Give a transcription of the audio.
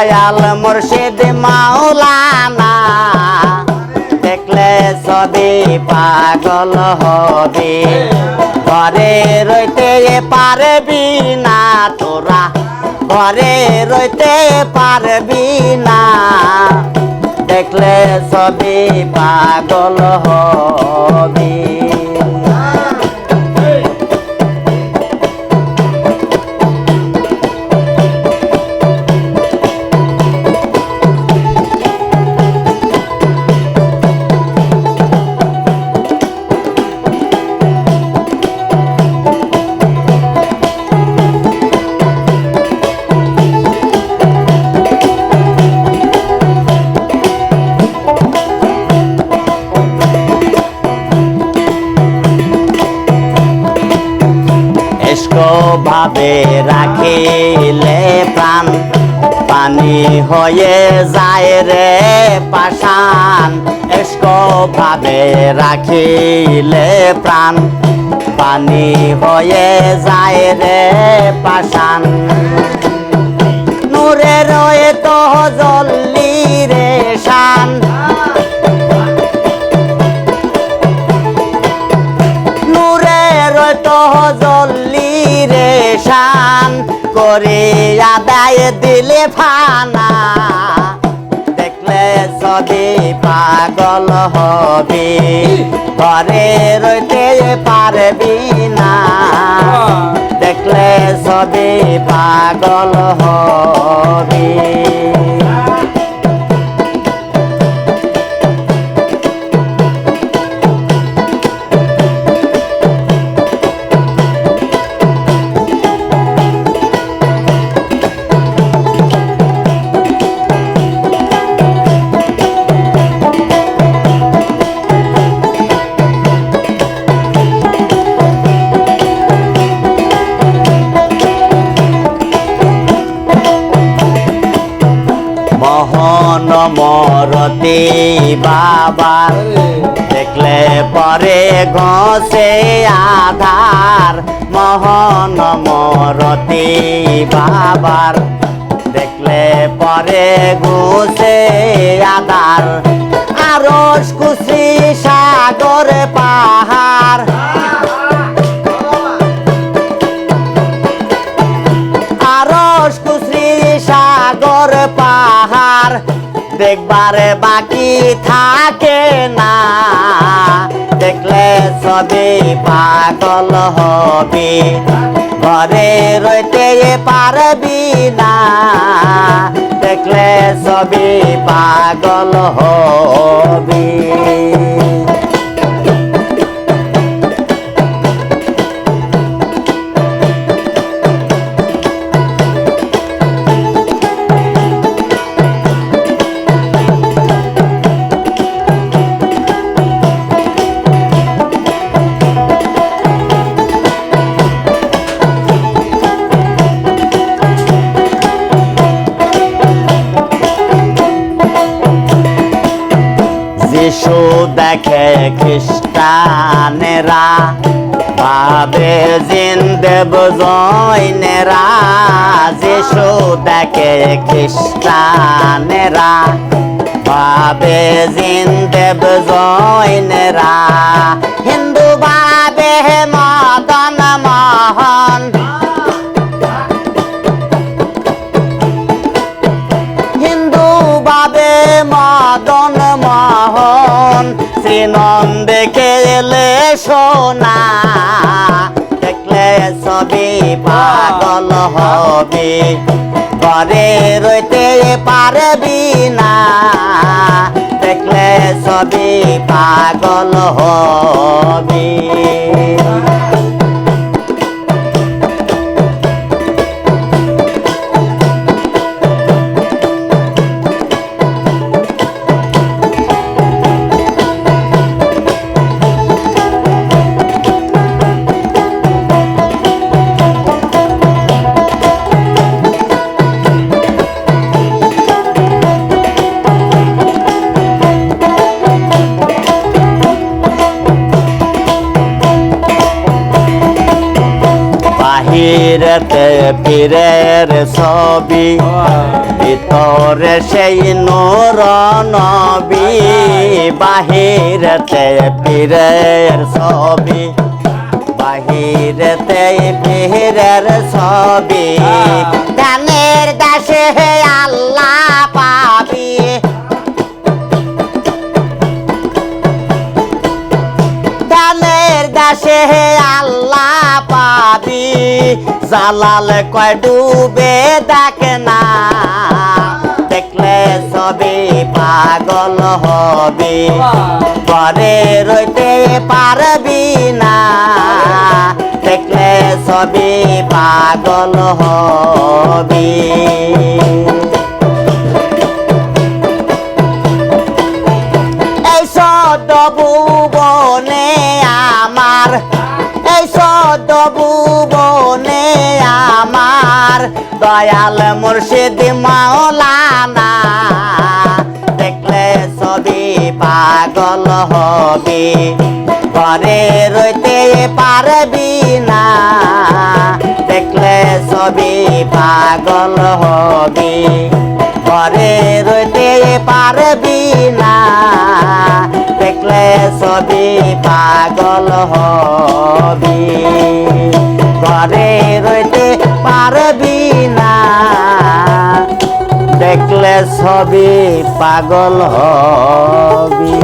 দয়াল মুর্শিদ মাওলানা, দেখলে সবই পাগল হবে। ঘরে রইতে পারবি না তোরা, ঘরে রইতে পারবি না। দেখলে সবই পাগল হবি। ভাবে রাখিলে প্রাণ। পানি হয়ে যায় রে পাষাণ। এস্ক ভাবে রাখিলে প্রাণ। পানি হয়ে যায় রে পাষাণ। নূরে রয়ে তো জল্লি রে শান। নূরের তহজল্লি রে শান করে আদায় দিলে ফানা। দেখলে সবে পাগল হবে, ঘরে রইতে পারবি না। দেখলে সবে পাগল হবে। মোহন মরতি বাবার দেখলে পরে ঘষে আধার। মোহন মরতি বাবার। দেখলে পরে ঘুষে আধার। আরস খুশি সাগর পাহাড়। আরস কুশ্রী সাগর পাহাড় দেখবারে বাকি থাকে না। দেখলে সবে পাগল হবে। ঘরে রইতে পারবি না। দেখলে সবে পাগল হবি। দেখে খ্রিস্টানেরা ভাবে জিন্দেব জৈনেরা যিশু দেখে খ্রিস্টানেরা ভাবে জিন্দেব জৈনেরা। হিন্দু ভাবে মদন শ্রীনন্দে এলে সোনা, দেখলে সবই পাগল হবে। ঘরে রইতে পারবি না, দেখলে সবই পাগল হবে। বাহিরেতে পীরের ছবি। ভিতরে সেই নূর নবী, বাহিরেতে পীরের ছবি। বাহিরেতে পীরের ছবি। ধানের দাসে আল্লাহ পাবি। ধানের দাসে আল্লাহ জালাল কয় ডুবে দেখে না। দেখলে সবে পাগল হবে। পরে রইতে পারবি না। দেখলে সবে পাগল হবি। এই সদ ভুবনে আমার এই ভুবনে আমার দয়াল মুর্শিদ মাওলানা। দেখলে সবই পাগল হবে, ঘরে রইতে পারবি না। দেখলে সবই পাগল হবে। ঘরে রইতে পারবি না। দেখলে সবই পাগল হবি। ঘরে রইতে পারবি না। দেখলে সবই পাগল হবি।